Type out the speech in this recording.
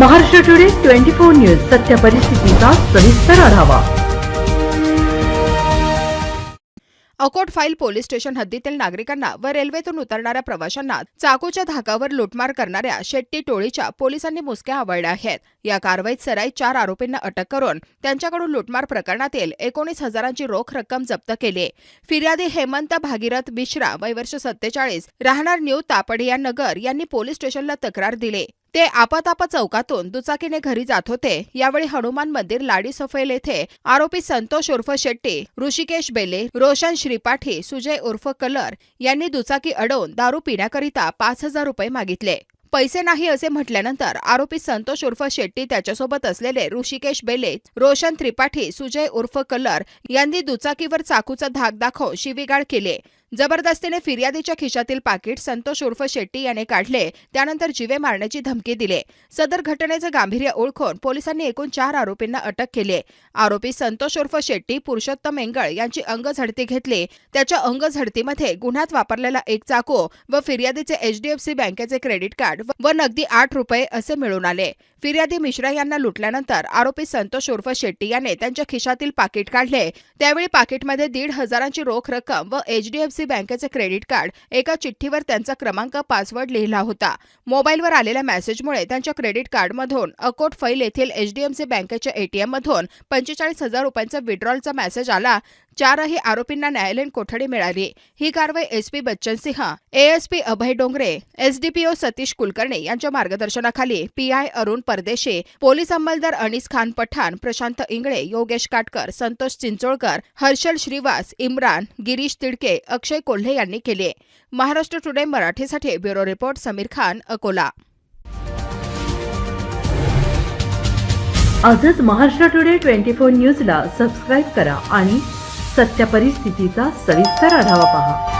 Maharashtra today twenty four news सत्य परिस्थितीचा सविस्तर आढावा. अकोट फाईल पोलीस स्टेशन हद्दीतील नागरिकांना व रेल्वेतून उतरणाऱ्या प्रवाशांना चाकूच्या धाकावर लुटमार करणाऱ्या शेट्टी टोळीच्या पोलिसांनी मुसक्या आवळल्या आहेत. या कारवाईत सराई चार आरोपींना अटक करून त्यांच्याकडून लुटमार प्रकरणातील एकोणीस हजारांची रोख रक्कम जप्त केली फिर्यादी हेमंत भागीरथ मिश्रा वय वर्ष सत्तेचाळीस राहणार न्यू तापडिया नगर यांनी पोलीस स्टेशनला तक्रार दिली. ते आपातापा चौकातून दुचाकीने घरी जात होते. यावेळी हनुमान मंदिर लाडी सफेल येथे आरोपी संतोष उर्फ शेट्टी ऋषिकेश बेले रोशन श्रीपाठी सुजय उर्फ कलर यांनी दुचाकी अडवून दारू पिण्याकरिता पाच हजार रुपये मागितले. पैसे नाही असे म्हटल्यानंतर आरोपी संतोष उर्फ शेट्टी त्याच्यासोबत असलेले ऋषिकेश बेले रोशन त्रिपाठी सुजय उर्फ कलर यांनी दुचाकीवर चाकूचा धाक दाखवून शिवीगाळ केले. जबरदस्तीने फिर्यादीच्या खिशातील पाकिट संतोष उर्फ शेट्टी याने काढले त्यानंतर जीवे मारण्याची धमकी दिली. सदर घटनेचं गांभीर्य ओळखून पोलिसांनी एकूण चार आरोपींना अटक केली आरोपी संतोष उर्फ शेट्टी पुरुषोत्तम एंगळ यांची अंगझडती घेतली. त्याच्या अंगझडतीमध्ये गुन्ह्यात वापरलेला एक चाकू व फिर्यादीचे एचडीएफसी बँकेचे क्रेडिट कार्ड व- व नगदी आठ रुपये असे मिळून आले. फिर्यादी मिश्रा यांना लुटल्यानंतर आरोपी संतोष उर्फ शेट्टी याने त्यांच्या खिशातील पाकिट काढले. त्यावेळी पाकिटमध्ये दीड हजारांची रोख रक्कम व एचडीएफसी बँकेचे क्रेडिट कार्ड एका चिठ्ठीवर त्यांचा क्रमांक पासवर्ड लिहिला होता. मोबाईलवर आलेल्या मेसेजमुळे त्यांच्या क्रेडिट कार्डमधून अकोट फैल येथील एचडीएफसी बँकेच्या एटीएम मधून पंचेचाळीस हजार रुपयांचा विड्रॉलचा मेसेज आला. चारही आरोपींना न्यायालयीन कोठडी मिळाली. ही कारवाई SP Bachchan Singh ASP Abhay Dongare SDPO Satish Kulkarni यांच्या मार्गदर्शनाखाली पीआय अरुण परदेशे पोलीस अंमलदार अनिस खान पठाण प्रशांत इंगळे योगेश काटकर संतोष चिंचोळकर हर्षल श्रीवास इम्रान गिरीश तिडके अक्षय कोल्हे यांनी केले महाराष्ट्र टुडे मराठीसाठी ब्युरो रिपोर्ट समीर खान अकोला. आजच महाराष्ट्र टुडे ट्वेंटी फोर न्यूजला सबस्क्राईब करा आणि सत्य परिस्थितीचा सविस्तर आढावा पहा.